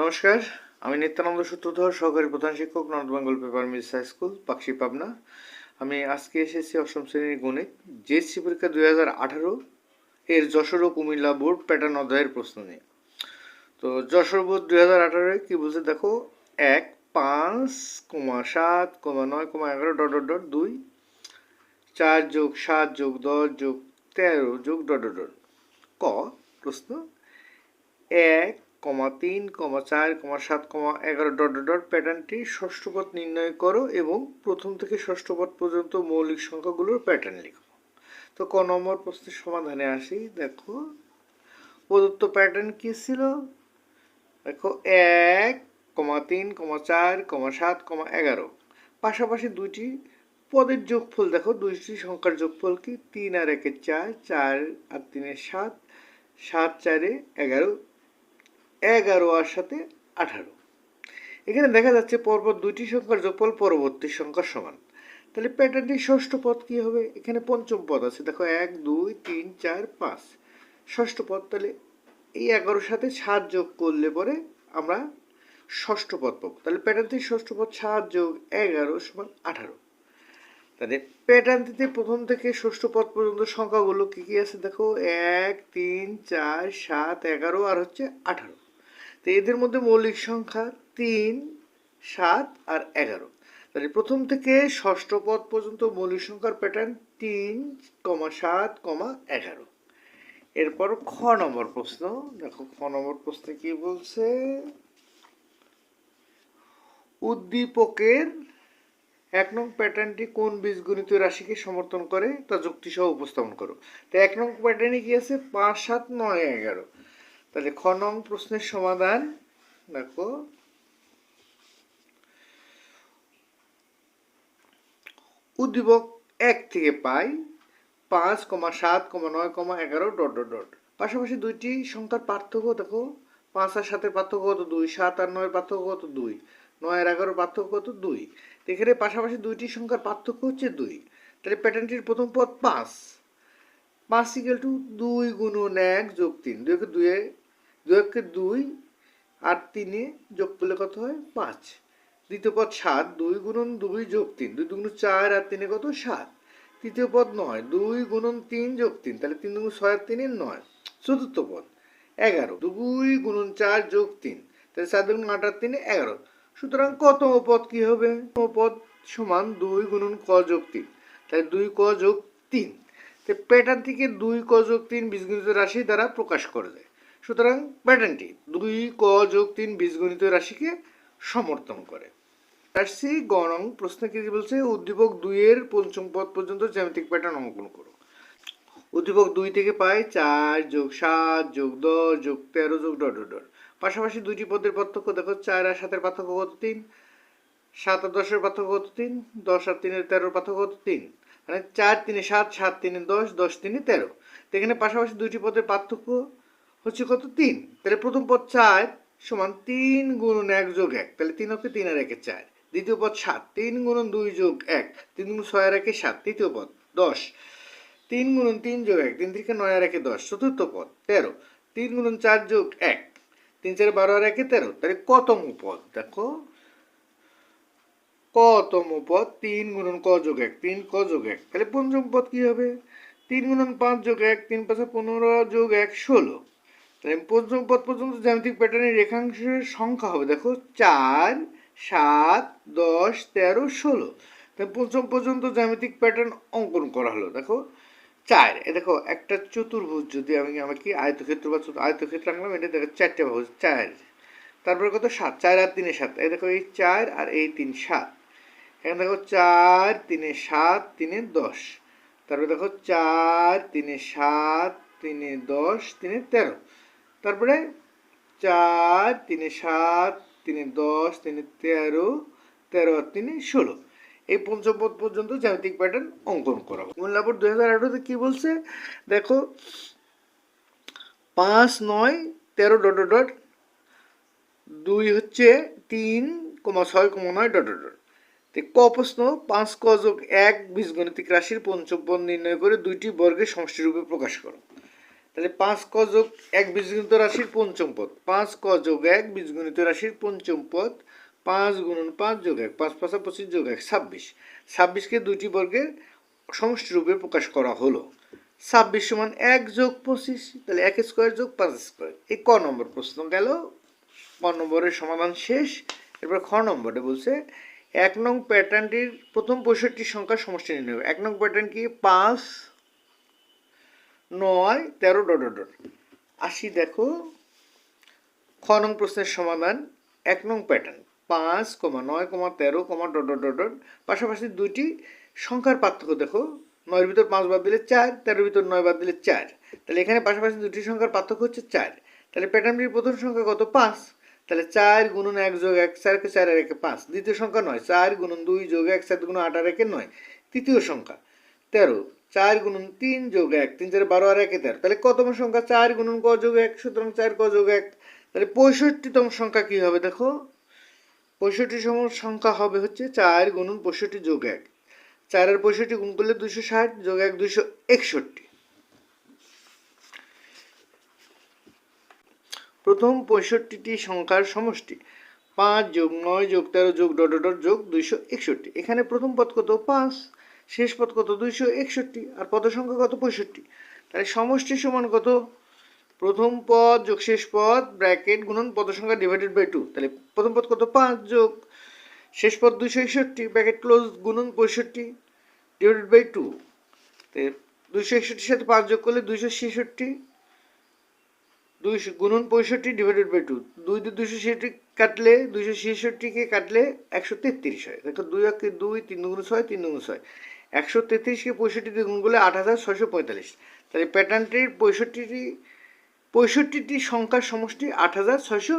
নমস্কার, আমি নিত্যানন্দ সূত্রধর, সহকারী প্রধান শিক্ষক, North Bengal paper mills high school, Pakshi Pabna. আমি আজকে এসেছি অষ্টম শ্রেণির গণিত, জেএসসি পরীক্ষা দুই হাজার আঠারো, এর যশোর ও কুমিল্লা বোর্ড প্যাটার্ন অধ্যায়ের প্রশ্ন নিয়ে। তো যশোর বোর্ড দুই হাজার আঠারোয় কী বলছে? দেখো, এক, পাঁচ, কমা সাত, কমা নয়, কমা এগারো, ডট ডট ডট, দুই, চার যোগ সাত যোগ দশ যোগ তেরো যোগ ডট ডট, ক, প্রশ্ন, এক কমা তিন, কমা চার, কমা সাত, কমা এগারো ডট ডট প্যাটার্নটি ষষ্ঠ পদ নির্ণয় করো এবং প্রথম থেকে ষষ্ঠ পদ পর্যন্ত মৌলিক সংখ্যাগুলোর প্যাটার্ন লিখো। তো ক নম্বর প্রশ্নের সমাধানে আসি। দেখো, প্রদত্ত প্যাটার্ন কি ছিল? দেখো, এক, কমা তিন, কমা চার, কমা সাত, কমা এগারো। পাশাপাশি দুইটি পদের যোগফল দেখো, দুইটি সংখ্যার যোগফল কি? তিন আর একে চার চার আর তিনে সাত সাত চারে এগারো এগারো আর সাথে আঠারো। এখানে দেখা যাচ্ছে পরপর দুইটি সংখ্যার যোগফল পরবর্তী সংখ্যার সমান। তাহলে প্যাটার্নটি ষষ্ঠ পদ কি হবে? এখানে পঞ্চম পদ আছে। দেখো এক, দুই, তিন, চার, পাঁচ। ষষ্ঠ পদ তাহলে এই এগারোর সাথে সাত যোগ করলে পরে আমরা ষষ্ঠ পদ পাবো। তাহলে প্যাটার্নটি ষষ্ঠ পদ, সাত যোগ এগারো সমান আঠারো। তাহলে প্যাটার্নটিতে প্রথম থেকে ষষ্ঠ পদ পর্যন্ত সংখ্যাগুলো কী কী আছে? দেখো এক, তিন, চার, সাত, এগারো আর হচ্ছে আঠারো। তো এদের মধ্যে মৌলিক সংখ্যা তিন, সাত আর এগারো। তাহলে প্রথম থেকে ষষ্ঠ পদ পর্যন্ত মৌলিক সংখ্যার প্যাটার্ন তিন, কমা সাত, কমা এগারো। এরপর খ নম্বর প্রশ্ন। দেখো, খ নম্বর প্রশ্নে কি বলছে? উদ্দীপকের এক নং প্যাটার্নটি কোন বীজগণিত রাশিকে সমর্থন করে? তা যুক্তিসহ উপস্থাপন করো। তো এক নং প্যাটার্নে কি আছে? পাঁচ, সাত, নয়, এগারো। তাহলে খ নং প্রশ্নের সমাধান, দেখো। উদ্দীপক এক থেকে পাই, পাঁচ কমা সাত কমা নয় কমা এগারো ডট ডট ডট। পাশাপাশি দুইটি সংখ্যার পার্থক্য, দেখো। পাঁচ আর সাতের পার্থক্য কত? দুই। সাত আর নয়ের পার্থক্য কত? দুই। নয় আর এগারোর পার্থক্য কত? দুই। এখানে পাশাপাশি দুইটি সংখ্যার পার্থক্য হচ্ছে দুই। তাহলে প্যাটার্নটির প্রথম পদ পাঁচ। পাঁচ ইকুয়াল টু দুই গুণন এক যোগ তিন। দুইকে দুয়ে দুইকে দুই আর তিনে যোগ করলে কত হয়? পাঁচ। দ্বিতীয় পদ সাত, দুই গুণন দুই যোগ তিন। দুই দুগুণ চার আর তিনে কত? সাত। তৃতীয় পদ নয়, দুই গুণন তিন যোগ তিন। তাহলে তিন দুগুণ ছয় আর তিনে নয়। চতুর্থ পদ, এগারো। দুই গুণন চার যোগ তিন। তাহলে চার দুগুণ আট আর তিনে এগারো। সুতরাং কত পদ কি হবে? পদ সমান দুই গুণন ক যোগ তিন। তাহলে দুই ক যোগ তিন। প্যাটার্ন থেকে দুই ক যোগ তিন বীজগণিত রাশি দ্বারা প্রকাশ করে দেয় সুতরাং প্যাটার্নটি দুই, ক যোগ তিন বীজগণিত রাশিকে সমর্থন করে। আসছি গণং প্রশ্ন কি বলছে? উদ্দীপক দুইয়ের পঞ্চম পদ পর্যন্ত জ্যামিতিক প্যাটার্ন অঙ্কন করো। উদ্দীপক দুই থেকে পাই চার যোগ সাত যোগ দশ যোগ তেরো যোগ ডট ডট পাশাপাশি দুইটি পদের পার্থক্য দেখো, চার আর সাতের পার্থক্য কত? তিন। সাত আর দশের পার্থক্য কত? তিন। দশ আর তিনের তেরোর পার্থক্য কত? তিন। মানে চার তিনে সাত সাত তিনে দশ দশ তিনে তেরো। তো এখানে পাশাপাশি দুইটি পদের পার্থক্য হচ্ছে কত? তিন। তাহলে প্রথম পদ চার সমান তিন গুণন এক যোগ এক। তাহলে তিন হচ্ছে তিন আর একে চার। দ্বিতীয় পদ সাত। তিন গুণন দুই যোগ এক। তিন গুণ ছয় আর একে সাত। তৃতীয় পদ দশ। তিন গুণন তিন যোগ এক। তিন থেকে নয় আর একে দশ। চতুর্থ পদ তেরো। তিন গুণন চার যোগ এক। তিন চার বারো আর একে তেরো। তাহলে কতম পদ? দেখো। কতম পদ? তিন গুণন ক যোগ এক। তিন ক যোগ এক। তাহলে পঞ্চম পদ কি হবে? তিন গুণন পাঁচ যোগ এক। তিন পাঁচে পনেরো যোগ এক ষোলো। তাহলে পঞ্চম পদ পর্যন্ত জ্যামিতিক প্যাটার্নের রেখাংশের সংখ্যা হবে। দেখো, চার, সাত, দশ, তেরো, ষোলো। তাহলে পঞ্চম পর্যন্ত জ্যামিতিক প্যাটার্ন অঙ্কন করা হলো। দেখো, চার। এ দেখো, একটা চতুর্ভুজ যদি আমি আমাকে আয়তক্ষেত্র বা আয়তক্ষেত্র আঁকলাম, এটা দেখো, চারটে বাহু চার। তারপরে কত? সাত। চার আর তিনে সাত। এই দেখো, এই চার আর এই তিন, সাত। এখানে দেখো, চার, তিনে সাত, তিনে দশ। তারপরে দেখো, চার, তিনে সাত, তিনে দশ, তিনে তেরো। তারপরে চার, তিনে সাত, তিনে দশ, তিনে তেরো তেরো আর তিনে ষোলো। এই পঞ্চম পদ পর্যন্ত জ্যামিতিক প্যাটার্ন অঙ্কন করা মূল্যাপর দুই হাজার আঠারোতে কী বলছে? দেখো, পাঁচ, নয়, তেরো ডট ডট দুই হচ্ছে তিন, কমা ছয়, কমা নয় ডট ডট ক প্রশ্ন? পাঁচ ক যোগ এক বীজগণিতিক রাশির পঞ্চম পদ নির্ণয় করে দুইটি বর্গের সমষ্টিরূপে প্রকাশ করো। তাহলে পাঁচ ক যোগ এক বীজগণিত রাশির পঞ্চম পদ। পাঁচ ক যোগ এক বীজগণিত রাশির পঞ্চম পদ। পাঁচ গুণন পাঁচ যোগ এক, পাঁচ পাঁচা পঁচিশ যোগ এক, ছাব্বিশ। ছাব্বিশকে দুইটি বর্গের সমষ্টি রূপে প্রকাশ করা হলো। ছাব্বিশ সমান এক যোগ পঁচিশ, তাহলে এক স্কোয়ার যোগ পাঁচ স্কোয়ার। এই ক নম্বর প্রশ্ন গেল। ক নম্বরের সমাধান শেষ। এরপর খ নম্বরে বলছে, এক নং প্যাটার্নটির প্রথম পঁয়ষট্টি সংখ্যার সমষ্টি নির্ণয় এক নং প্যাটার্ন কি? পাঁচ নয়, তেরো, ডট ডট আসি দেখো, খ নং প্রশ্নের সমাধান, এক নং প্যাটার্ন পাঁচ কমা নয় কমা তেরো কমা ডট ডট ডট পাশাপাশি দুইটি সংখ্যার পার্থক্য দেখো, নয়ের ভিতর পাঁচ বাদ দিলে চার, তেরোর ভিতর নয় বাদ দিলে চার। তাহলে এখানে পাশাপাশি দুটি সংখ্যার পার্থক্য হচ্ছে চার। তাহলে প্যাটার্নটির প্রথম সংখ্যা কত? পাঁচ। তাহলে চার গুণন এক যোগ এক চারকে চার আর একে পাঁচ। দ্বিতীয় সংখ্যা নয়, চার গুণন দুই যোগ এক চার গুণ আট আর একে নয়। তৃতীয় সংখ্যা, তেরো। চার গুণন তিন যোগ এক, তিন চার বারো আর একে তেরো তাহলে কতম সংখ্যা? চার গুণন ক যোগ এক, সুতরাং চার ক যোগ এক। তাহলে পঁয়ষট্টিতম সংখ্যা কি হবে দেখো? পঁয়ষট্টি সম সংখ্যা হবে হচ্ছে চার গুণন পঁয়ষট্টি যোগ এক। চার আর পঁয়ষট্টি গুণ করলে দুশো ষাট, যোগ এক দুশো একষট্টি। প্রথম পঁয়ষট্টিটি সংখ্যার সমষ্টি। পাঁচ যোগ নয় যোগ তেরো যোগ ডট ডট যোগ দুইশো একষট্টি। এখানে প্রথম পদ কত? পাঁচ। শেষ পদ কত? দুইশো একষট্টি আর পদ সংখ্যা কত? পঁয়ষট্টি। তাহলে সমষ্টি সমান কত? প্রথম পদ যোগ শেষ পদ ব্র্যাকেট গুণন পদ সংখ্যা ডিভাইডেড বাই টু তাহলে প্রথম পদ কত? পাঁচ যোগ শেষ পদ দুইশো একষট্টি, ব্র্যাকেট ক্লোজ গুণন পঁয়ষট্টি ডিভাইডেড বাই টু দুইশো একষট্টির সাথে পাঁচ যোগ করলে দুইশো ছেষট্টি, দুইশো গুণন পঁয়ষট্টি ডিভাইডেড বাই টু দুই দুইশো ছেষট্টি কাটলে দুইশো ছেষট্টিকে কাটলে একশো তেত্রিশ হয়। দেখো দুই একে দুই, তিন দুগুণ ছয়, তিন দুগুণ ছয়। একশো তেত্রিশকে পঁয়ষট্টিতে গুণ করলে আট হাজার ছয়শো পঁয়তাল্লিশ। তাহলে প্যাটার্নটির পঁয়ষট্টিটি পঁয়ষট্টিটি সংখ্যার সমষ্টি আট হাজার ছয়শো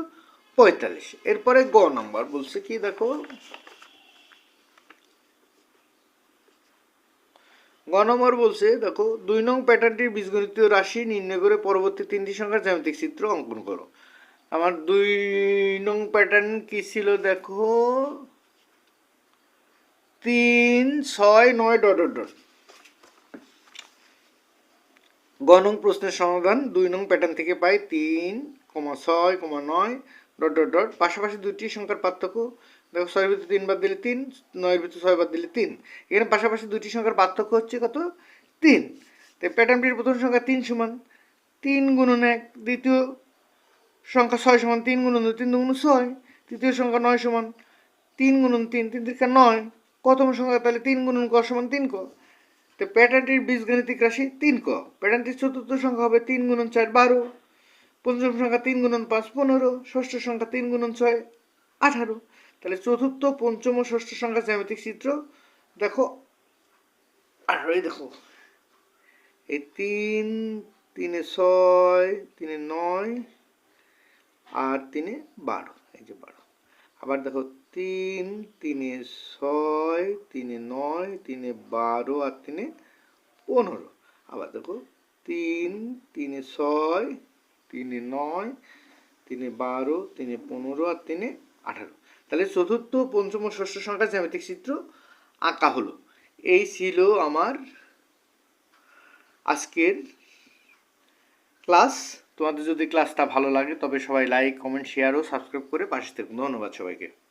পঁয়তাল্লিশ। এরপরে গ নাম্বার বলছে কি দেখো? গ নম্বর বলছে দেখো, দুই নং প্যাটার্নটির বীজগণিতীয় রাশি নির্ণয় করে পরবর্তী তিনটি সংখ্যার জ্যামিতিক চিত্র অঙ্কন করো। আমার দুই নং প্যাটার্ন কি ছিল দেখো? তিন, ছয়, নয়, ডট ডট ডট। গ নং প্রশ্নের সমাধান, দুই নং প্যাটার্ন থেকে পাই তিন, কমা ছয়, কমা নয়, ডট ডট ডট। পাশাপাশি দুটি সংখ্যার পার্থক্য, দেখো ছয়ের ভিতরে তিন বাদ দিলে তিন, নয়ের ভিতরে ছয় বাদ দিলে তিন। এখানে পাশাপাশি দুটি সংখ্যার পার্থক্য হচ্ছে কত? তিন। তো প্যাটার্নটির প্রথম সংখ্যা তিন সমান, তিন গুণন এক, দ্বিতীয় সংখ্যা ছয় সমান, তিন গুণন তিন দুগুণ ছয়, তৃতীয় সংখ্যা নয় সমান, তিন গুণন তিন তিন তিরিকা নয়। কতম সংখ্যা তাহলে তিন গুণন ক সমান তিন ক? তো প্যাটার্নটির বীজগণিতিক রাশি তিন ক। প্যাটার্নটির চতুর্থ সংখ্যা হবে তিন গুণন চার বারো, পঞ্চম সংখ্যা তিন গুণন পাঁচ পনেরো, ষষ্ঠ সংখ্যা তিন গুণন ছয়, আঠারো। তাহলে চতুর্থ, পঞ্চম ও ষষ্ঠ সংখ্যা জ্যামিতিক চিত্র, দেখো আঠারোই দেখো। এই তিন, তিনে ছয়, তিনে নয়, আর তিনে বারো, এই যে বারো। আবার দেখো তিন, তিনে ছয়, তিনে নয়, তিনে বারো আর তিনে পনেরো। আবার দেখো তিন, তিনে ছয়, তিনে নয়, তিনে বারো, তিনে পনেরো আর তিনে আঠারো। তাহলে চতুর্থ, পঞ্চম ষষ্ঠ সংখ্যা জ্যামিতিক চিত্র আঁকা হলো। এই ছিল আমার আজকের ক্লাস। তোমাদের যদি ক্লাসটা ভালো লাগে, তবে সবাই লাইক কমেন্ট শেয়ার ও সাবস্ক্রাইব করে পাশে থাকুন। ধন্যবাদ সবাইকে।